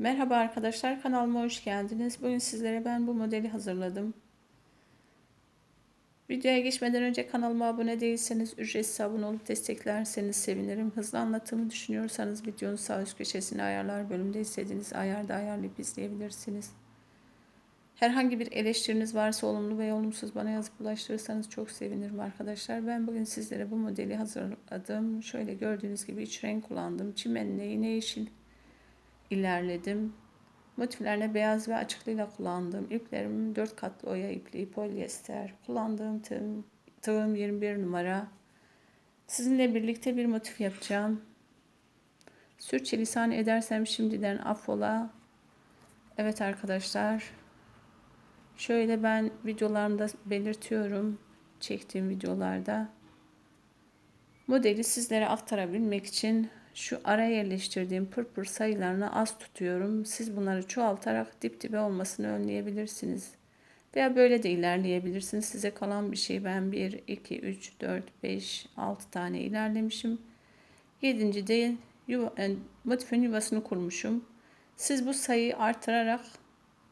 Merhaba arkadaşlar kanalıma hoş geldiniz. Bugün sizlere ben bu modeli hazırladım. Videoya geçmeden önce kanalıma abone değilseniz ücretsiz abone olup desteklerseniz sevinirim. Hızlı anlattığımı düşünüyorsanız videonun sağ üst köşesine ayarlar bölümde istediğiniz ayarda ayarlayıp izleyebilirsiniz. Herhangi bir eleştiriniz varsa olumlu ve olumsuz bana yazıp ulaştırırsanız çok sevinirim arkadaşlar. Ben bugün sizlere bu modeli hazırladım. Şöyle gördüğünüz gibi iç renk kullandım. Çimenle yine yeşil ilerledim. Motiflerine beyaz ve açıklığıyla kullandım. İplerim 4 katlı oya ipliği polyester. Kullandığım tığım, tığım 21 numara. Sizinle birlikte bir motif yapacağım. Sürçülisan edersem şimdiden affola. Evet arkadaşlar. Şöyle ben videolarımda belirtiyorum. Çektiğim videolarda. Modeli sizlere aktarabilmek için şu ara yerleştirdiğim pırpır sayılarını az tutuyorum. Siz bunları çoğaltarak dip dibe olmasını önleyebilirsiniz. Veya böyle de ilerleyebilirsiniz. Size kalan bir şey ben 1, 2, 3, 4, 5, 6 tane ilerlemişim. 7. de yuva, yani e, motifin yuvasını kurmuşum. Siz bu sayıyı artırarak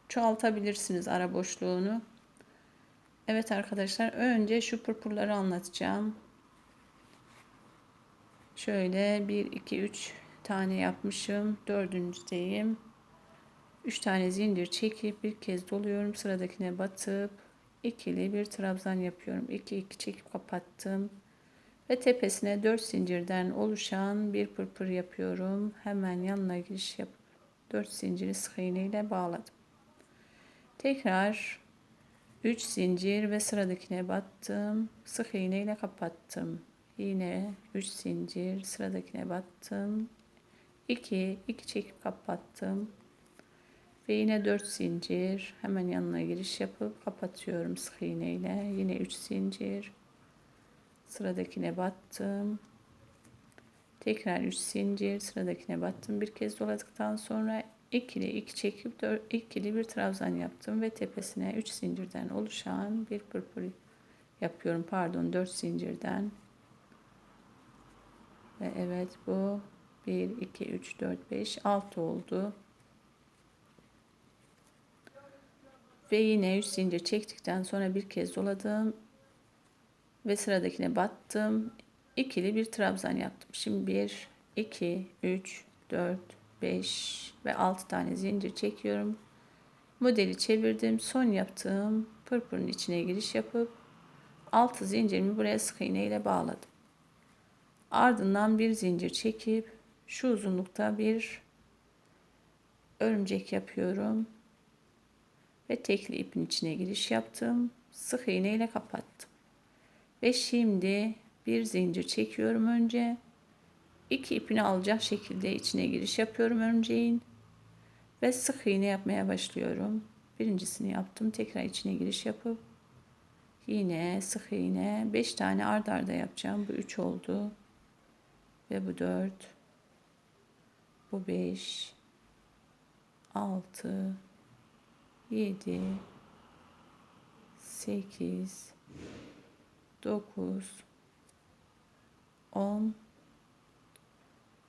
çoğaltabilirsiniz ara boşluğunu. Evet arkadaşlar önce şu pırpırları anlatacağım. Şöyle 1, 2, 3 tane yapmışım. Dördüncüdeyim. 3 tane zincir çekip bir kez doluyorum. Sıradakine batıp ikili bir trabzan yapıyorum. 2 2 çekip kapattım. Ve tepesine 4 zincirden oluşan bir pırpır yapıyorum. Hemen yanına giriş yapıp 4 zinciri sık iğne ile bağladım. Tekrar 3 zincir ve sıradakine battım. Sık iğne ile kapattım yine 3 zincir sıradakine battım. 2 2 çekip kapattım. Ve yine 4 zincir hemen yanına giriş yapıp kapatıyorum sık iğne ile. Yine 3 zincir sıradakine battım. Tekrar 3 zincir sıradakine battım bir kez doladıktan sonra ikili 2 çekip 4 ikili bir trabzan yaptım ve tepesine 3 zincirden oluşan bir pırpır yapıyorum. Pardon 4 zincirden ve evet bu 1, 2, 3, 4, 5, 6 oldu. Ve yine 3 zincir çektikten sonra bir kez doladım. Ve sıradakine battım. İkili bir trabzan yaptım. Şimdi 1, 2, 3, 4, 5 ve 6 tane zincir çekiyorum. Modeli çevirdim. Son yaptığım pırpırın içine giriş yapıp 6 zincirimi buraya sık iğne ile bağladım. Ardından bir zincir çekip şu uzunlukta bir örümcek yapıyorum. Ve tekli ipin içine giriş yaptım. Sık iğne ile kapattım. Ve şimdi bir zincir çekiyorum önce. İki ipini alacak şekilde içine giriş yapıyorum örümceğin. Ve sık iğne yapmaya başlıyorum. Birincisini yaptım. Tekrar içine giriş yapıp yine sık iğne 5 tane ard arda yapacağım. Bu 3 oldu. Ve bu dört. Bu beş. Altı. Yedi. Sekiz. Dokuz. On.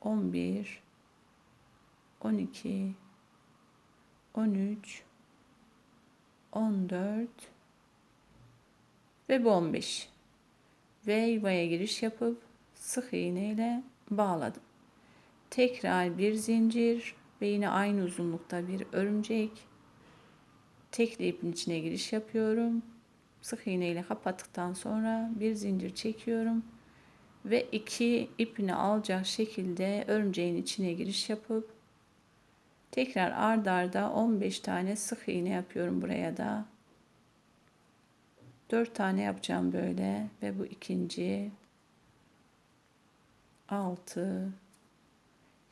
On bir. On iki. On üç. On dört. Ve bu on beş. Ve yuvaya giriş yapıp sık iğne ile bağladım. Tekrar bir zincir ve yine aynı uzunlukta bir örümcek. Tekli ipin içine giriş yapıyorum. Sık iğne ile kapattıktan sonra bir zincir çekiyorum ve iki ipini alacak şekilde örümceğin içine giriş yapıp tekrar ard arda 15 tane sık iğne yapıyorum buraya da. 4 tane yapacağım böyle ve bu ikinci 6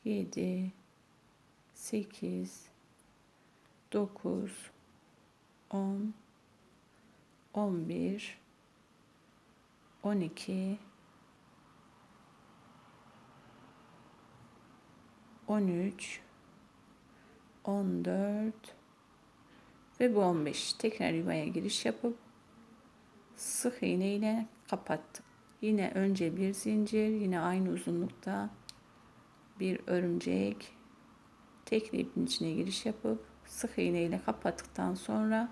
7 8 9 10 11 12 13 14 ve bu 15 tekrar yuvaya giriş yapıp sık iğne ile kapattım. Yine önce bir zincir, yine aynı uzunlukta bir örümcek tekli ipin içine giriş yapıp sık iğne ile kapattıktan sonra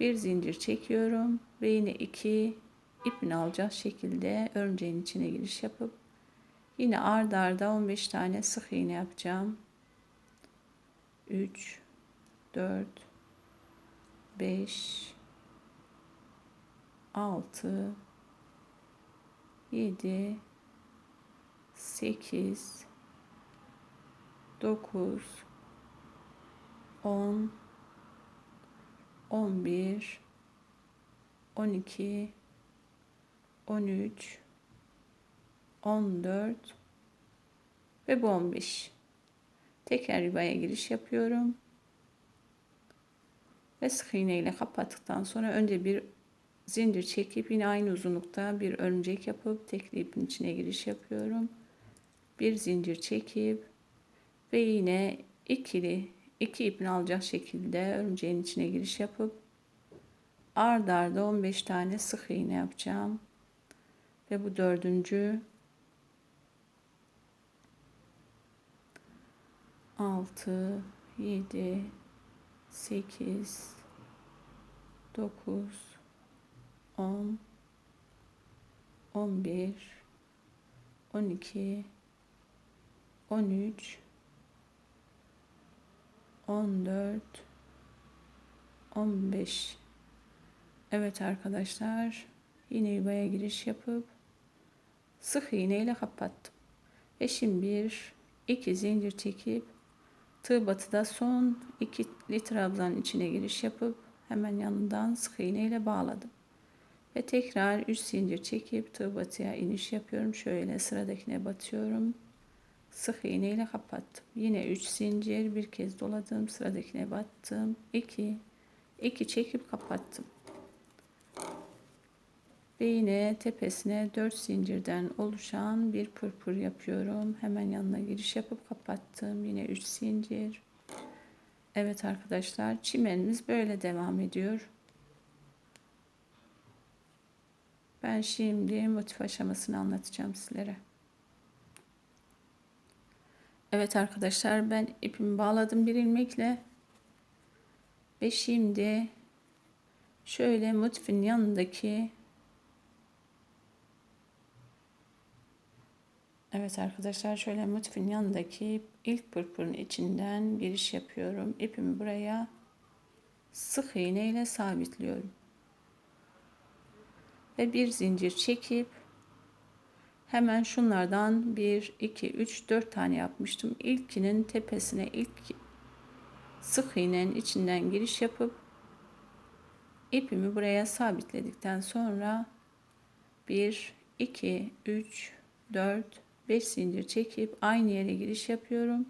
bir zincir çekiyorum ve yine iki ipini alacak şekilde örümceğin içine giriş yapıp yine ard arda 15 tane sık iğne yapacağım. 3 4 5 6 7 8 9 10 11 12 13 14 ve bu 15 tekrar ribaya giriş yapıyorum. Ve sık iğne ile kapattıktan sonra önce bir zincir çekip yine aynı uzunlukta bir örümcek yapıp tekli ipin içine giriş yapıyorum. Bir zincir çekip ve yine ikili iki ipini alacak şekilde örümceğin içine giriş yapıp ard arda 15 tane sık iğne yapacağım. Ve bu dördüncü altı yedi sekiz dokuz on on bir on iki 13 14 15 Evet arkadaşlar yine yuvaya giriş yapıp sık iğne ile kapattım. Ve şimdi bir iki zincir çekip tığ batıda son iki trabzanın içine giriş yapıp hemen yanından sık iğne ile bağladım. Ve tekrar 3 zincir çekip tığ batıya iniş yapıyorum. Şöyle sıradakine batıyorum sık iğne ile kapattım. Yine 3 zincir bir kez doladım. Sıradakine battım. 2 2 çekip kapattım. Ve yine tepesine 4 zincirden oluşan bir pırpır yapıyorum. Hemen yanına giriş yapıp kapattım. Yine 3 zincir. Evet arkadaşlar çimenimiz böyle devam ediyor. Ben şimdi motif aşamasını anlatacağım sizlere. Evet arkadaşlar ben ipimi bağladım bir ilmekle. Ve şimdi şöyle motifin yanındaki Evet arkadaşlar şöyle motifin yanındaki ilk pırpırın içinden giriş yapıyorum. İpimi buraya sık iğne ile sabitliyorum. Ve bir zincir çekip Hemen şunlardan 1, 2, 3, 4 tane yapmıştım. İlkinin tepesine ilk sık iğnenin içinden giriş yapıp ipimi buraya sabitledikten sonra 1, 2, 3, 4, 5 zincir çekip aynı yere giriş yapıyorum.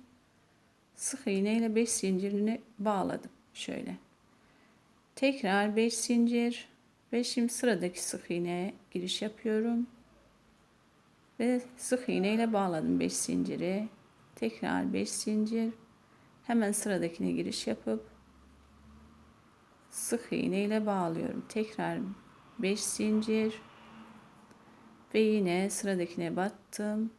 Sık iğne ile 5 zincirini bağladım. Şöyle. Tekrar 5 zincir ve şimdi sıradaki sık iğneye giriş yapıyorum. Ve sık iğne ile bağladım 5 zinciri. Tekrar 5 zincir. Hemen sıradakine giriş yapıp sık iğne ile bağlıyorum. Tekrar 5 zincir. Ve yine sıradakine battım.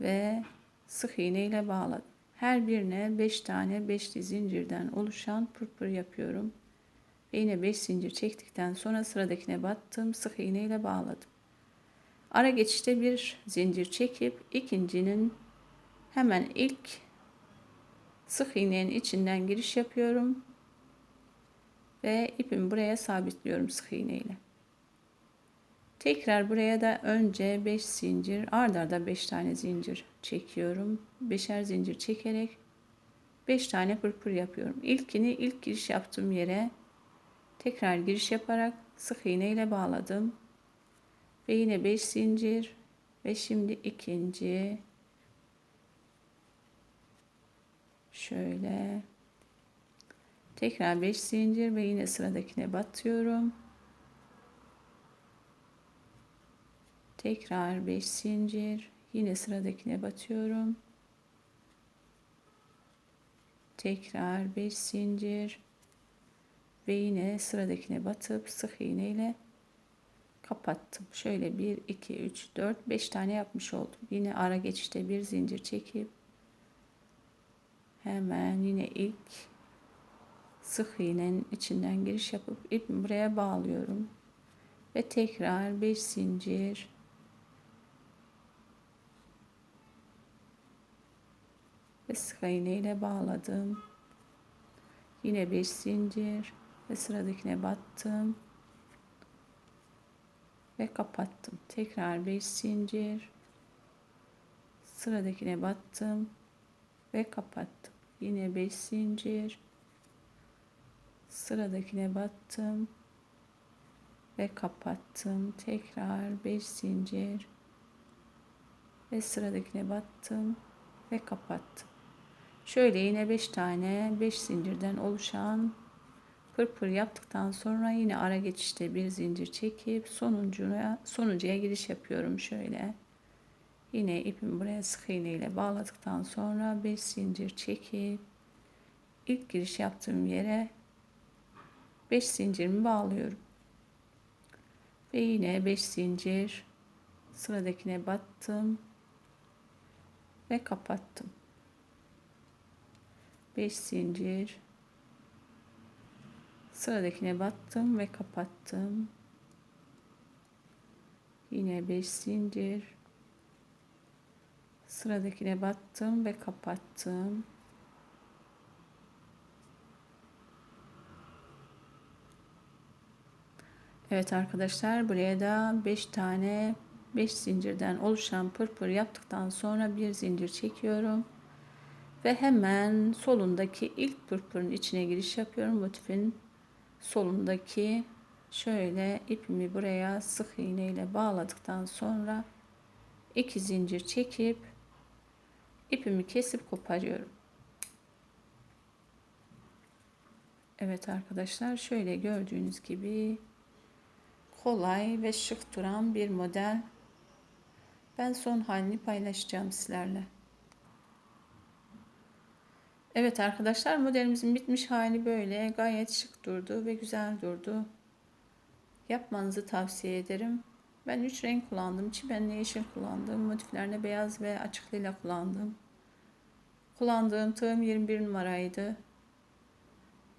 Ve sık iğne ile bağladım. Her birine 5 tane 5 zincirden oluşan pırpır yapıyorum ve yine 5 zincir çektikten sonra sıradakine battım sık iğne ile bağladım Ara geçişte bir zincir çekip ikincinin hemen ilk sık iğnenin içinden giriş yapıyorum ve ipimi buraya sabitliyorum sık iğne ile. Tekrar buraya da önce 5 zincir, ard arda 5 tane zincir çekiyorum. Beşer zincir çekerek 5 tane pırpır yapıyorum. İlkini ilk giriş yaptığım yere tekrar giriş yaparak sık iğne ile bağladım. Ve yine 5 zincir ve şimdi ikinci. Şöyle. Tekrar 5 zincir ve yine sıradakine batıyorum. Tekrar 5 zincir yine sıradakine batıyorum. Tekrar 5 zincir ve yine sıradakine batıp sık iğne ile kapattım. Şöyle 1, 2, 3, 4, 5 tane yapmış oldum. Yine ara geçişte bir zincir çekip Hemen yine ilk sık iğnenin içinden giriş yapıp ipimi buraya bağlıyorum. Ve tekrar 5 zincir ve sık iğne ile bağladım. Yine 5 zincir ve sıradakine battım ve kapattım. Tekrar 5 zincir sıradakine battım ve kapattım. Yine 5 zincir sıradakine battım ve kapattım. Tekrar 5 zincir ve sıradakine battım ve kapattım. Şöyle yine 5 tane 5 zincirden oluşan pırpır yaptıktan sonra yine ara geçişte bir zincir çekip sonuncuya sonuncuya giriş yapıyorum şöyle. Yine ipimi buraya sık iğne ile bağladıktan sonra 5 zincir çekip ilk giriş yaptığım yere 5 zincirimi bağlıyorum. Ve yine 5 zincir sıradakine battım ve kapattım. 5 zincir sıradakine battım ve kapattım. Yine 5 zincir sıradakine battım ve kapattım. Evet arkadaşlar buraya da 5 tane 5 zincirden oluşan pırpır yaptıktan sonra bir zincir çekiyorum. Ve hemen solundaki ilk pırpırın içine giriş yapıyorum. Motifin solundaki şöyle ipimi buraya sık iğne ile bağladıktan sonra iki zincir çekip ipimi kesip koparıyorum. Evet arkadaşlar şöyle gördüğünüz gibi kolay ve şık duran bir model. Ben son halini paylaşacağım sizlerle. Evet arkadaşlar modelimizin bitmiş hali böyle gayet şık durdu ve güzel durdu. Yapmanızı tavsiye ederim. Ben 3 renk kullandım. Çimenle yeşil kullandım. Motiflerine beyaz ve açık lila kullandım. Kullandığım tığım 21 numaraydı.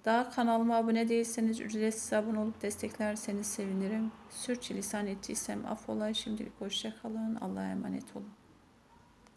Daha kanalıma abone değilseniz ücretsiz abone olup desteklerseniz sevinirim. Sürçülisan ettiysem affola. Şimdilik hoşçakalın. Allah'a emanet olun.